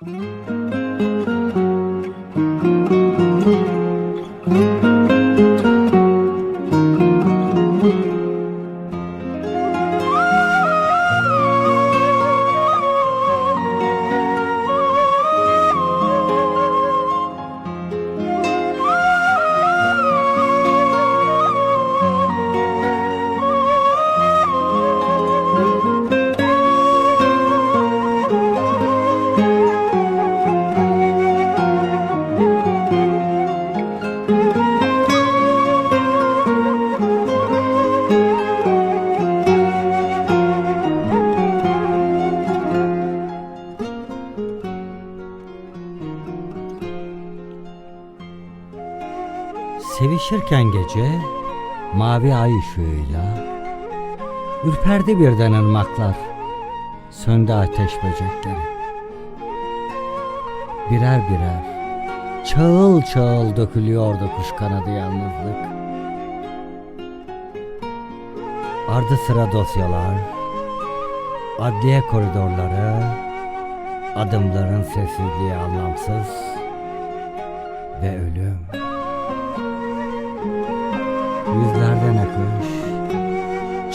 うん。Sevişirken gece mavi ay ışığıyla ürperdi birden ırmaklar, söndü ateş böcekleri. Birer birer çağıl çağıl dökülüyordu kuş kanadı yalnızlık. Ardı sıra dosyalar, adliye koridorları, adımların sessizliği anlamsız ve ölüm.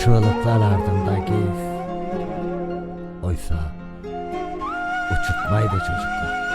Çığlıklar ardında giz. Oysa uçurtmaydı çocuklar.